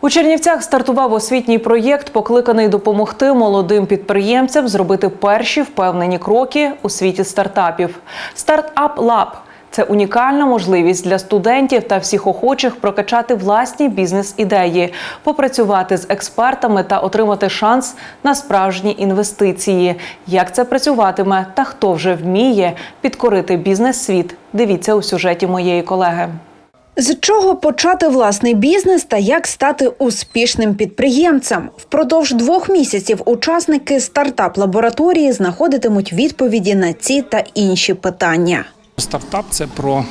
У Чернівцях стартував освітній проєкт, покликаний допомогти молодим підприємцям зробити перші впевнені кроки у світі стартапів. Стартап Лаб це унікальна можливість для студентів та всіх охочих прокачати власні бізнес-ідеї, попрацювати з експертами та отримати шанс на справжні інвестиції. Як це працюватиме та хто вже вміє підкорити бізнес-світ? Дивіться у сюжеті моєї колеги. З чого почати власний бізнес та як стати успішним підприємцем? Впродовж двох місяців учасники стартап лабораторії знаходитимуть відповіді на ці та інші питання. Стартап це про.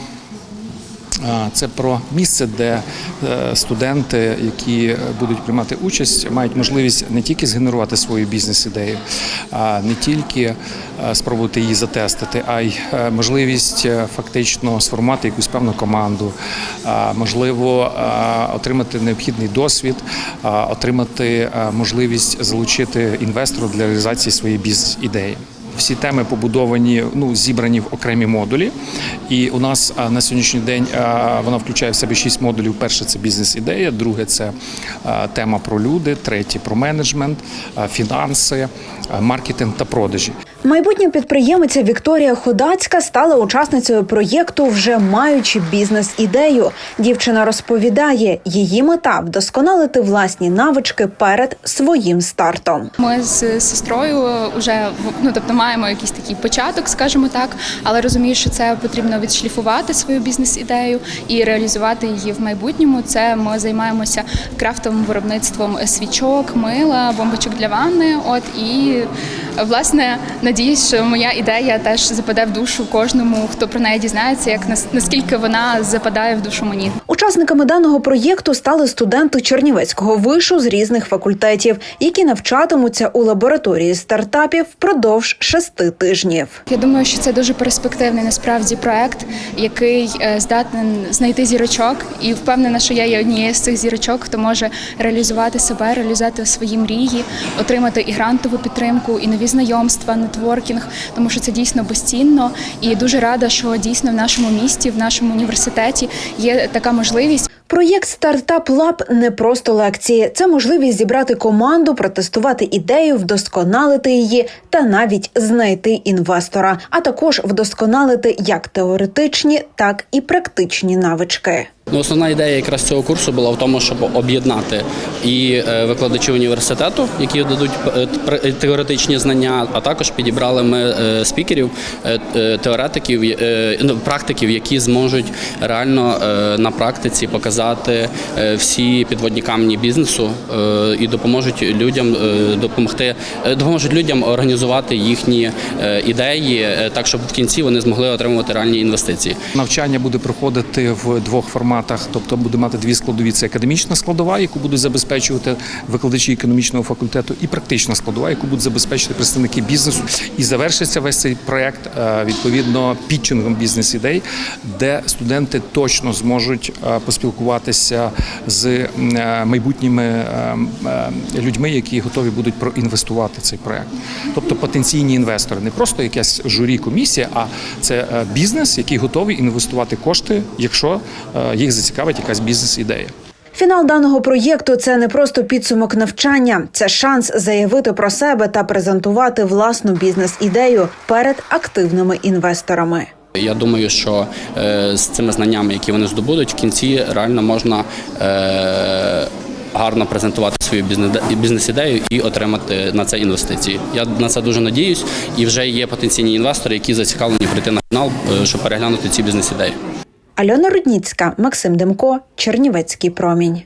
Це про місце, де е, студенти, які будуть приймати участь, мають можливість не тільки згенерувати свою бізнес-ідею, а не тільки е, спробувати її затестити, а й е, можливість фактично сформувати якусь певну команду, можливо, отримати необхідний досвід, отримати можливість залучити інвестора для реалізації своєї бізнес-ідеї. Всі теми побудовані, ну зібрані в окремі модулі. І у нас на сьогоднішній день вона включає в себе шість модулів. Перше це бізнес-ідея, друге це тема про люди, третє про менеджмент, фінанси, маркетинг та продажі. Майбутня підприємиця Вікторія Ходацька стала учасницею проєкту, вже маючи бізнес-ідею. Дівчина розповідає, її мета вдосконалити власні навички перед своїм стартом. Ми з сестрою вже ну тобто маємо якийсь такий початок, скажімо так, але розумію, що це потрібно відшліфувати свою бізнес-ідею і реалізувати її в майбутньому. Це ми займаємося крафтовим виробництвом свічок, мила, бомбочок для ванни. От і власне надіюсь, що моя ідея теж западе в душу кожному, хто про неї дізнається, як наскільки вона западає в душу мені. Учасниками даного проєкту стали студенти Чернівецького вишу з різних факультетів, які навчатимуться у лабораторії стартапів впродовж шести тижнів. Я думаю, що це дуже перспективний насправді проект, який е, здатен знайти зірочок, і впевнена, що я є однією з цих зірочок, хто може реалізувати себе, реалізувати свої мрії, отримати і грантову підтримку, і нові знайомства, нетворкінг, тому що це дійсно безцінно. І дуже рада, що дійсно в нашому місті, в нашому університеті є така можливість. Проєкт Стартап Лаб не просто лекції, це можливість зібрати команду, протестувати ідею, вдосконалити її та навіть знайти інвестора, а також вдосконалити як теоретичні, так і практичні навички. Ну, основна ідея якраз цього курсу була в тому, щоб об'єднати і е, викладачів університету, які дадуть е, теоретичні знання, а також підібрали ми е, спікерів, е, е, теоретиків, е, ну, практиків, які зможуть реально е, на практиці показати е, всі підводні камені бізнесу е, і допоможуть людям е, допомогти, е, допоможуть людям організувати їхні е, ідеї, е, так щоб в кінці вони змогли отримувати реальні інвестиції. Навчання буде проходити в двох форматах, тобто буде мати дві складові: це академічна складова, яку будуть забезпечувати викладачі економічного факультету, і практична складова, яку будуть забезпечити представники бізнесу. І завершиться весь цей проект е, відповідно пітчингом бізнес-ідей, де студенти точно зможуть е, поспілкуватися з е, майбутніми людьми, які готові будуть проінвестувати цей проект. Тобто потенційні інвестори, не просто якась журі комісія, а це бізнес, який готовий інвестувати кошти, якщо е, їх зацікавить якась бізнес-ідея. Фінал даного проєкту це не просто підсумок навчання, це шанс заявити про себе та презентувати власну бізнес-ідею перед активними інвесторами. Я думаю, що е, з цими знаннями, які вони здобудуть, в кінці реально можна е, гарно презентувати свою бізнес- бізнес-ідею і отримати на це інвестиції. Я на це дуже надіюсь, і вже є потенційні інвестори, які зацікавлені прийти на фінал, е, щоб переглянути ці бізнес-ідеї. Альона Рудніцька, Максим Демко, Чернівецький промінь.